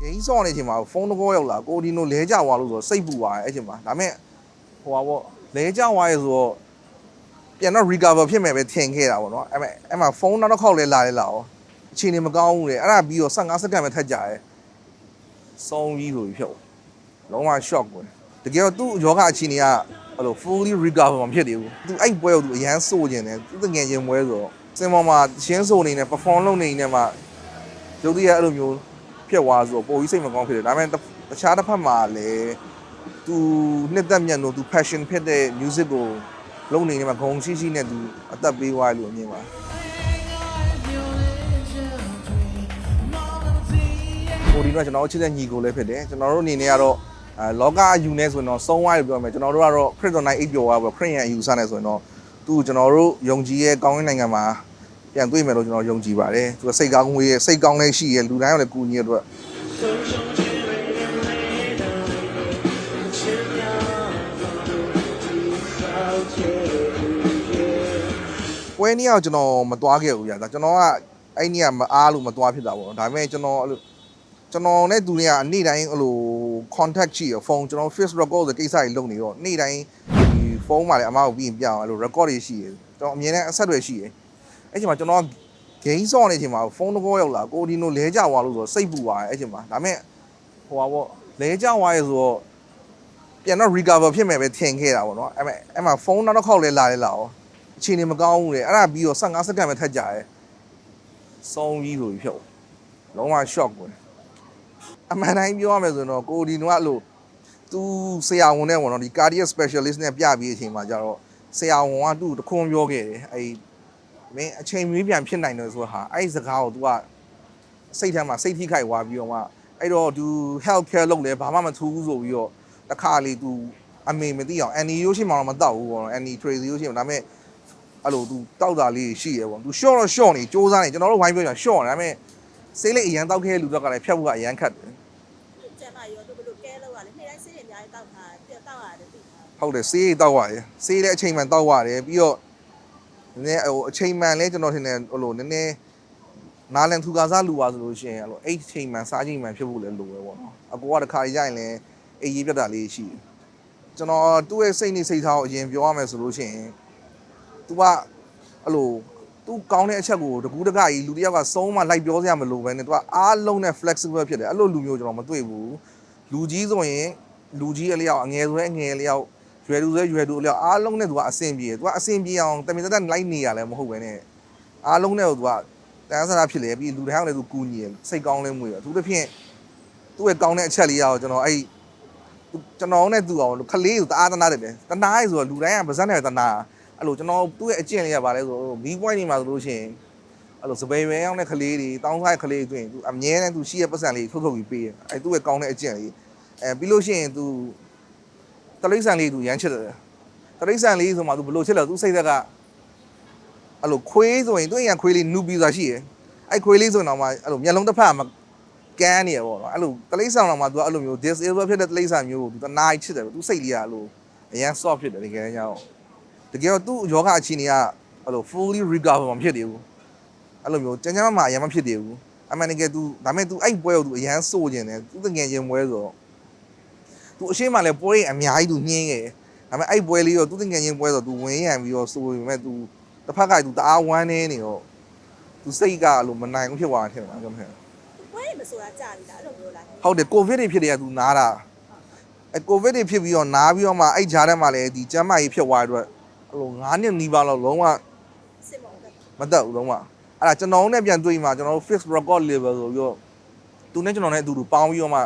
ဂိမ်းဆော့နေချိန်မှာဖုန်းတကောရောက်လာကိုဒီနိုလဲကြသွားလို့ဆိုတော့စိတ်ပူသွားတယ်အဲ့ချိန်မှာဒါပေမဲ့ဟိုပါပေါ့လဲကြသွားရဲဆိုတော့ပြန်တော့ recover ဖြစ်မယ်ပဲထင်ခဲ့တာပေါ့နော်အဲ့မဲ့အဲ့မှာဖုန်းနောက်တစ်ခေါက်လဲလာလဲလာရောအချိန်နေမကောင်းဘူးလေအဲ့ဒါပြီးတော့15စက္ကန့်ပဲထပ်ကြာရဲဆုံးကြီးဆိုပြီးဖြုတ်လုံးဝ shock ကိုတကယ်တော့သူ့ယောဂအခြေအနေကအဲ့လို fully recover မဖြစ်သေးဘူးသူအဲ့ပွဲကိုသူအရန်စိုးကျင်တယ်သူတငယ်ချင်းပွဲဆိုတော့စင်ပေါ်မှာရှင်းစိုးနေနဲ့ perform လုပ်နေနေမှာရုပ်တရက်အဲ့လိုမျိုး ဖြစ်သွားဆိုတော့ပိုပြီးစိတ်မကောင်းဖြစ်တယ်ဒါပေမဲ့တတခြားတစ်ဖက်မှာလည်းသူနှစ်သက်မြတ်လို့သူ passion ဖြစ်တဲ့ music ကိုလုပ်နေနေမှာဂုံရှိရှိနဲ့သူအသက်ပေးသွားလို့အမြင်ပါဟိုဒီတော့ကျွန်တော်တို့ချစ်တဲ့ညီကိုလည်းဖြစ်တယ်ကျွန်တော်တို့အနေနဲ့ကတော့အဲလောကအယူနေဆိုရင်တော့ဆုံးသွားတယ်ပြောမယ်ကျွန်တော်တို့ကတော့ Kryptonite 8ပြောသွားပြီး Print ရအယူဆနေဆိုရင်တော့သူကျွန်တော်တို့ယုံကြည်ရဲ့ကောင်းကင်နိုင်ငံမှာ ပြန်တွေ့မယ်လို့ကျွန်တော်ယုံကြည်ပါတယ်သူကစိတ်ကောင်းဝေးရဲ့စိတ်ကောင်းလေးရှိရဲ့လူတိုင်းကလည်းကူညီရတဲ့အတွက်ပွဲနေ့ကကျွန်တော်မသွားခဲ့ဘူးဗျာဒါကျွန်တော်ကအဲ့နေ့ကမအားလို့မသွားဖြစ်တာပေါ့နော်ဒါပေမဲ့ကျွန်တော်အဲ့လိုကျွန်တော်နဲ့သူတွေကနေ့တိုင်းအဲ့လို contact ရှိရဖုန်းကျွန်တော် face record ဆိုကိစ္စတွေလုပ်နေတော့နေ့တိုင်းဒီဖုန်းမှာလည်းအမကိုပြီးရင်ပြအောင်အဲ့လို record တွေရှိရကျွန်တော်အမြင်နဲ့အဆက်တွေရှိရ အဲ့ချိန်မှာကျွန်တော် game ဆော့နေချိန်မှာဖုန်းတကောရောက်လာကိုဒီနိုလဲကြသွားလို့ဆိုတော့စိတ်ပူသွားတယ်အဲ့ချိန်မှာဒါပေမဲ့ဟိုပါပေါ့လဲကြသွားရဲဆိုတော့ပြန်တော့ recover ဖြစ်မယ်ပဲထင်ခဲ့တာပေါ့နော်အဲ့မဲ့အဲ့မှာဖုန်းနောက်တစ်ခေါက်လဲလာလဲလာရောအချိန်နေမကောင်းဘူးလေအဲ့ဒါပြီးတော့15စက္ကန့်ပဲထပ်ကြာရဲဆုံးကြီးဆိုပြီးဖြုတ်လုံးဝ shock ကိုအမှန်တိုင်းပြောရမယ်ဆိုရင်တော့ကိုဒီနိုကအဲ့လိုသူဆရာဝန်နဲ့ပေါ့နော်ဒီ cardiac specialist နဲ့ပြပြီးအချိန်မှာကျတော့ဆရာဝန်ကသူ့ကိုတခွန်းပြောခဲ့တယ်အဲ့ မင်းအချိန်မီးပြန်ဖြစ်နိုင်တယ်ဆိုတော့ဟာအဲ့ဒီစကားကို तू ကစိတ်ထဲမှာစိတ်ထိခိုက်သွားပြီးတော့မှအဲ့တော့ तू health care လုပ်လဲဘာမှမထူးဘူးဆိုပြီးတော့တစ်ခါလေ तू အမေမသိအောင် annie ရိုးရှိမှတော့မတောက်ဘူးပေါ့နော် annie tracy ရိုးရှိမှဒါပေမဲ့ အဲ့လို तू တောက်တာလေးရှိရပေါ့ तू short တော့ short နေစူးစမ်းနေကျွန်တော်တို့ဝိုင်းပြောကြ short နေဒါပေမဲ့ဆေးလေးအရန်တောက်ခဲ့တဲ့လူတော့ကလည်းဖြတ်ဖို့ကအရန်ခတ်တယ် ကျန်ပါရောတို့ဘယ်လိုကဲလောက်ရလဲနေ့တိုင်းဆေးတွေအများကြီးတောက်တာတောက်ရတယ်သိတာ ဟုတ်တယ်ဆေးတောက်ရတယ်ဆေးလည်းအချိန်မှန်တောက်ရတယ်ပြီးတော့ နည်းနည်းဟိုအချိန်မှန်လဲကျွန်တော်ထင်တယ်ဟိုလိုနည်းနည်းနားလန်ထူကားစားလူပါဆိုလို့ရှိရင်အဲ့လိုအဲ့ချိန်မှန်စားချိန်မှန်ဖြစ်ဖို့လည်းလိုပဲပေါ့နော်အကောကတစ်ခါရရင်လည်းအေးရေးပြတ်တာလေးရှိတယ်ကျွန်တော်သူ့ရဲ့စိတ်နေစိတ်ထားကိုအရင်ပြောရမယ်ဆိုလို့ရှိရင် तू ကအဲ့လို तू ကောင်းတဲ့အချက်ကိုတကူးတကကြီးလူတစ်ယောက်ကစုံးမှလိုက်ပြောစရာမလိုပဲနဲ့ तू ကအားလုံးနဲ့ flexible ဖြစ်တယ်အဲ့လိုလူမျိုးကျွန်တော်မတွေ့ဘူးလူကြီးဆိုရင်လူကြီးအလျောက်အငယ်ဆိုရင်အငယ်အလျောက် ရွယ်သူဆိုရွယ်သူအလျောက်အားလုံးနဲ့သူကအဆင်ပြေသူကအဆင်ပြေအောင်တမင်သက်လိုက်နေရလဲမဟုတ်ပဲနဲ့အားလုံးနဲ့သူကတန်းဆရာဖြစ်လေပြီးလူတိုင်းအောင်လည်းသူကူညီရစိတ်ကောင်းလဲမွေးအထူးသဖြင့်သူ့ရဲ့ကောင်းတဲ့အချက်လေးရအောင်ကျွန်တော်အဲ့ကျွန်တော်နဲ့သူအောင်ခလေးကိုတအားတနာတယ်လေတနာရဆိုတော့လူတိုင်းကပါဇက်နဲ့တနာအဲ့လိုကျွန်တော်သူ့ရဲ့အကျင့်လေးကဘာလဲဆိုမီးပွိုင်းနေမှာဆိုလို့ရှိရင်အဲ့လိုစပယ်ဝဲအောင်တဲ့ခလေးတွေတောင်းဆိုင်ခလေးအတွင်းသူအမြဲတမ်းသူရှိရပတ်စံလေးထုတ်ထုတ်ပြီးပေးရအဲ့သူ့ရဲ့ကောင်းတဲ့အကျင့်လေးအဲပြီးလို့ရှိရင်သူ တရိษံလေးသူရမ်းချစ်တယ်တရိษံလေးဆိုမှသူဘလို့ချစ်လဲသူစိတ်သက်ကအဲ့လိုခွေးဆိုရင်သူအိမ်ကခွေးလေးနူပြီးသားရှိရယ်အဲ့ခွေးလေးဆိုတော့မှအဲ့လိုမျက်လုံးတစ်ဖက်မှာကန်းနေရပေါ့နော်အဲ့လိုတလိမ့်ဆောင်တော့မှသူကအဲ့လိုမျိုး disable ဖြစ်တဲ့တလိမ့်ဆောင်မျိုးကိုသူနားချစ်တယ်သူစိတ်လေးကအဲ့လိုအရန် soft ဖြစ်တယ်တကယ်ကြောက်တကယ်တော့သူ့ယောဂအခြေအနေကအဲ့လို fully recover မဖြစ်သေးဘူးအဲ့လိုမျိုးကျန်းကျန်းမာမာအရန်မဖြစ်သေးဘူးအမှန်တကယ်သူဒါပေမဲ့ तू အဲ့ပွဲကို तू အရန်စိုးကျင်တယ်သူတကယ်ရင်ပွဲဆိုတော့ သူအရှိမလဲပွဲတွေအများကြီးသူညှင်းခဲ့ဒါပေမဲ့အဲ့ပွဲလေးတော့သူတင်ငယ်ချင်းပွဲဆိုသူဝင်ရံပြီးတော့ဆိုပေမဲ့သူတစ်ဖက်ကသူတအားဝမ်းနေနေတော့သူစိတ်ကလို့မနိုင်ဘူးဖြစ်သွားတယ်ထင်တယ်ကျွန်မထင်ပွဲတွေမဆိုတာကြာပြီလားအဲ့လိုမျိုးလားဟုတ်တယ်ကိုဗစ်တွေဖြစ်တယ်ကသူနားတာအဲ့ကိုဗစ်တွေဖြစ်ပြီးတော့နားပြီးတော့မှအဲ့ဂျားထဲမှာလည်းဒီကျမ်းမာရေးဖြစ်သွားတဲ့အတွက်အဲ့လို9နှစ်နီးပါးလောက်လုံးဝစစ်မဟုတ်မတက်ဘူးလုံးဝအဲ့ဒါကျွန်တော်နဲ့ပြန်တွေ့မှာကျွန်တော်တို့ fixed record level ဆိုပြီးတော့သူနဲ့ကျွန်တော်နဲ့အတူတူပေါင်းပြီးတော့မှ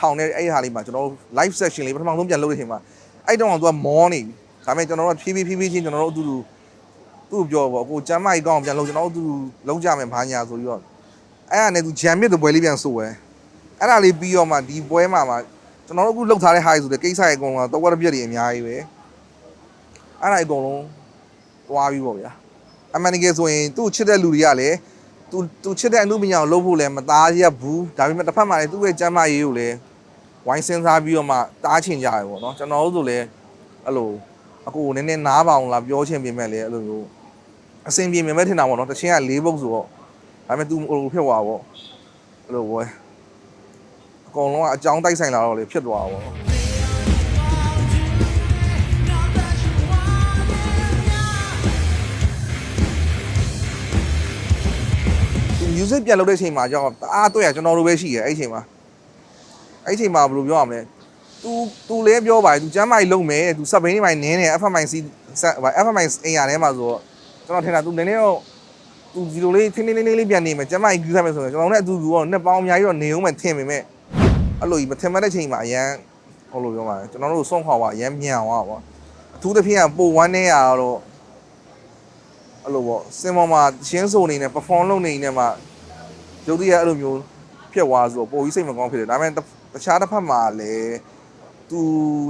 ထောင်တဲ့အဲ့ဒီဟာလေးမှာကျွန်တော်တို့ live section လေးပထမဆုံးပြန်လုပ်တဲ့အချိန်မှာအဲ့တုန်းကသူကမောနေပြီဒါပေမဲ့ကျွန်တော်တို့ဖြည်းဖြည်းဖြည်းဖြည်းချင်းကျွန်တော်တို့အတူတူသူ့ကိုပြောပေါ့ကိုကျမ်းမကြီးကောင်းပြန်လုပ်ကျွန်တော်တို့အတူတူလုံးကြမယ်ဘာညာဆိုပြီးတော့အဲ့ဒါနဲ့သူဂျမ်မြစ်တဲ့ပွဲလေးပြန်ဆိုပဲအဲ့ဒါလေးပြီးတော့မှဒီပွဲမှာမှကျွန်တော်တို့အခုလှုပ်ထားတဲ့ high ဆိုတဲ့ကိစ္စရဲ့အကုန်လုံးတော့ဝက်ပြက်တွေအများကြီးပဲအဲ့ဒါအကုန်လုံးတွားပြီးပေါ့ဗျာအမှန်တကယ်ဆိုရင်သူ့ချစ်တဲ့လူတွေကလည်း သူသူချစ်တဲ့အမှုပညာကိုလုပ်ဖို့လည်းမသားရဘူးဒါပေမဲ့တစ်ဖက်မှာလည်းသူ့ရဲ့ကျမ်းမာရေးကိုလည်းဝိုင်းစဉ်းစားပြီးတော့မှတားချင်ကြရပေါ့နော်ကျွန်တော်တို့ဆိုလည်းအဲ့လိုအခုနည်းနည်းနားပါအောင်လားပြောချင်ပြင်မဲ့လည်းအဲ့လိုမျိုးအဆင်ပြေမြင်မဲ့ထင်တာပေါ့နော်တချင်းက၄ဘုတ်ဆိုတော့ဒါပေမဲ့ तू ဟိုဖြစ်သွားပေါ့အဲ့လိုပဲအကုန်လုံးကအကြောင်းတိုက်ဆိုင်လာတော့လေဖြစ်သွားတာပေါ့ music ပြန်လုပ်တဲ့အချိန်မှာကြောက်တအားတွေ့ရကျွန်တော်တို့ပဲရှိရအဲ့ဒီအချိန်မှာအဲ့ဒီအချိန်မှာဘယ်လိုပြောရမလဲ तू तू လည်းပြောပါတယ် तू ကျမ်းမာကြီးလုံမယ်တဲ့ तू စပ်ဘိန်းနေမိုင်နင်းနေ FMI C FMI အင်ရထဲမှာဆိုတော့ကျွန်တော်ထင်တာ तू နည်းနည်းတော့ तू ဒီလိုလေးထင်းထင်းလေးလေးပြန်နေမယ်ကျမ်းမာကြီးကူးစားမယ်ဆိုတော့ကျွန်တော်လည်းအတူတူတော့နှစ်ပေါင်းအများကြီးတော့နေအောင်မှထင်ပေမဲ့အဲ့လိုကြီးမထင်မှတ်တဲ့ချိန်မှာအရန်ဟိုလိုပြောပါမယ်ကျွန်တော်တို့ဆုံးခေါ်ပါအရန်မြန်သွားပါအထူးသဖြင့်ကပိုဝမ်းနေရတော့အဲ့လိုပေါ့စင်ပေါ်မှာရှင်းဆိုနေနဲ့ perform လုပ်နေနေမှာ ရုပ်တရက်အဲ့လိုမျိုးဖြစ်သွားဆိုတော့ပိုကြီးစိတ်မကောင်းဖြစ်တယ်ဒါပေမဲ့တခြားတစ်ဖက်မှာလည်းသူ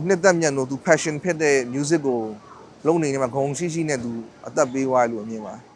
နှစ်သက်မြတ်လို့သူ passion ဖြစ်တဲ့ music ကိုလုံးနေနေမှာဂုံရှိရှိနဲ့သူအသက်ပေးသွားလို့အမြင်ပါတယ်